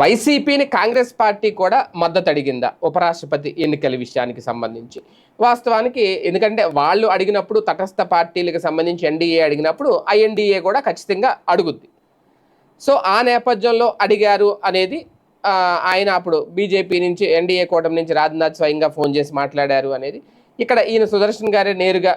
వైసీపీని కాంగ్రెస్ పార్టీ కూడా మద్దతు అడిగిందా ఉపరాష్ట్రపతి ఎన్నికల విషయానికి సంబంధించి? వాస్తవానికి ఎందుకంటే వాళ్ళు అడిగినప్పుడు తటస్థ పార్టీలకు సంబంధించి ఎన్డీఏ అడిగినప్పుడు ఐఎన్డీఏ కూడా ఖచ్చితంగా అడుగుద్ది. సో ఆ నేపథ్యంలో అడిగారు అనేది ఆయన అప్పుడు బీజేపీ నుంచి ఎన్డీఏ కూటమి నుంచి రాజ్నాథ్ స్వయంగా ఫోన్ చేసి మాట్లాడారు అనేది. ఇక్కడ ఈయన సుదర్శన్ గారే నేరుగా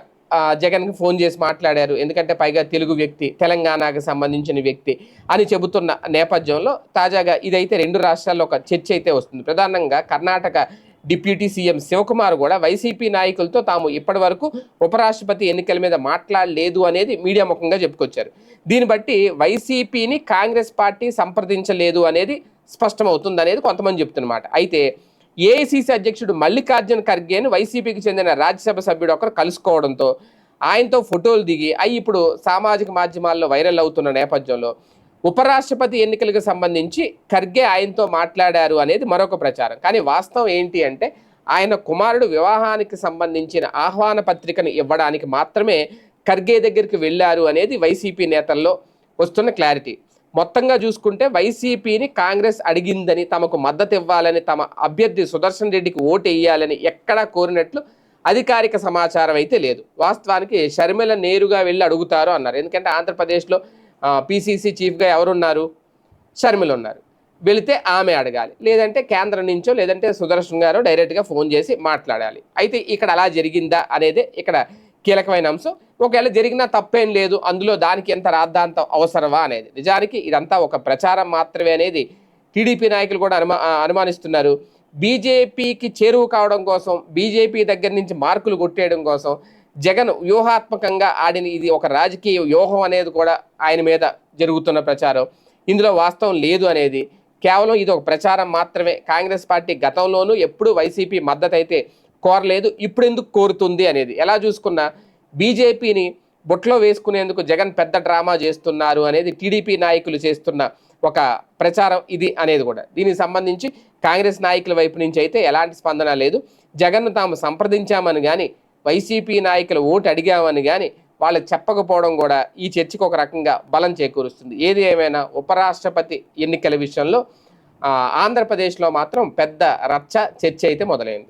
జగన్కి ఫోన్ చేసి మాట్లాడారు. ఎందుకంటే పైగా తెలుగు వ్యక్తి తెలంగాణకు సంబంధించిన వ్యక్తి అని చెబుతున్న నేపథ్యంలో తాజాగా ఇదైతే రెండు రాష్ట్రాల్లో ఒక చర్చ అయితే వస్తుంది. ప్రధానంగా కర్ణాటక డిప్యూటీ సీఎం శివకుమార్ కూడా వైసీపీ నాయకులతో తాము ఇప్పటి వరకు ఉపరాష్ట్రపతి ఎన్నికల మీద మాట్లాడలేదు అనేది మీడియా ముఖంగా చెప్పుకొచ్చారు. దీన్ని బట్టి వైసీపీని కాంగ్రెస్ పార్టీ సంప్రదించలేదు అనేది స్పష్టమవుతుంది అనేది కొంతమంది చెప్తున్నమాట. అయితే ఏఐసిసి అధ్యక్షుడు మల్లికార్జున ఖర్గేను వైసీపీకి చెందిన రాజ్యసభ సభ్యుడు ఒకరు కలుసుకోవడంతో ఆయనతో ఫోటోలు దిగి అవి ఇప్పుడు సామాజిక మాధ్యమాల్లో వైరల్ అవుతున్న నేపథ్యంలో ఉపరాష్ట్రపతి ఎన్నికలకు సంబంధించి ఖర్గే ఆయనతో మాట్లాడారు అనేది మరొక ప్రచారం. కానీ వాస్తవం ఏంటి అంటే ఆయన కుమారుడు వివాహానికి సంబంధించిన ఆహ్వాన పత్రికను ఇవ్వడానికి మాత్రమే ఖర్గే దగ్గరికి వెళ్ళారు అనేది వైసీపీ నేతల్లో వస్తున్న క్లారిటీ. మొత్తంగా చూసుకుంటే వైసీపీని కాంగ్రెస్ అడిగిందని తమకు మద్దతు ఇవ్వాలని తమ అభ్యర్థి సుదర్శన్ రెడ్డికి ఓటు వేయాలని ఎక్కడా కోరినట్లు అధికారిక సమాచారం అయితే లేదు. వాస్తవానికి షర్మిల నేరుగా వెళ్ళి అడుగుతారు అన్నారు. ఎందుకంటే ఆంధ్రప్రదేశ్లో పిసిసి చీఫ్గా ఎవరున్నారు? షర్మిల ఉన్నారు. వెళితే ఆమె అడగాలి. లేదంటే కేంద్రం నుంచో లేదంటే సుదర్శన్ గారు డైరెక్ట్గా ఫోన్ చేసి మాట్లాడాలి. అయితే ఇక్కడ అలా జరిగిందా అనేది ఇక్కడ కీలకమైన అంశం. ఒకవేళ జరిగినా తప్పేం లేదు అందులో దానికి ఎంత రాద్ధాంతం అవసరమా అనేది. నిజానికి ఇదంతా ఒక ప్రచారం మాత్రమే అనేది టీడీపీ నాయకులు కూడా అనుమా అనుమానిస్తున్నారు. బీజేపీకి చేరువు కావడం కోసం బీజేపీ దగ్గర నుంచి మార్కులు కొట్టేయడం కోసం జగన్ వ్యూహాత్మకంగా ఆడిన ఇది ఒక రాజకీయ వ్యూహం అనేది కూడా ఆయన మీద జరుగుతున్న ప్రచారం. ఇందులో వాస్తవం లేదు అనేది. కేవలం ఇది ఒక ప్రచారం మాత్రమే. కాంగ్రెస్ పార్టీ గతంలోనూ ఎప్పుడూ వైసీపీ మద్దతు అయితే కోరలేదు ఇప్పుడు ఎందుకు కోరుతుంది అనేది. ఎలా చూసుకున్నా బీజేపీని బొట్లో వేసుకునేందుకు జగన్ పెద్ద డ్రామా చేస్తున్నారు అనేది టీడీపీ నాయకులు చేస్తున్న ఒక ప్రచారం ఇది అనేది కూడా. దీనికి సంబంధించి కాంగ్రెస్ నాయకుల వైపు నుంచి అయితే ఎలాంటి స్పందన లేదు. జగన్ను తాము సంప్రదించామని కానీ వైసీపీ నాయకులు ఓటు అడిగామని కానీ వాళ్ళు చెప్పకపోవడం కూడా ఈ చర్చకు ఒక రకంగా బలం చేకూరుస్తుంది. ఏది ఏమైనా ఉపరాష్ట్రపతి ఎన్నికల విషయంలో ఆంధ్రప్రదేశ్లో మాత్రం పెద్ద రచ్చ చర్చ అయితే మొదలైంది.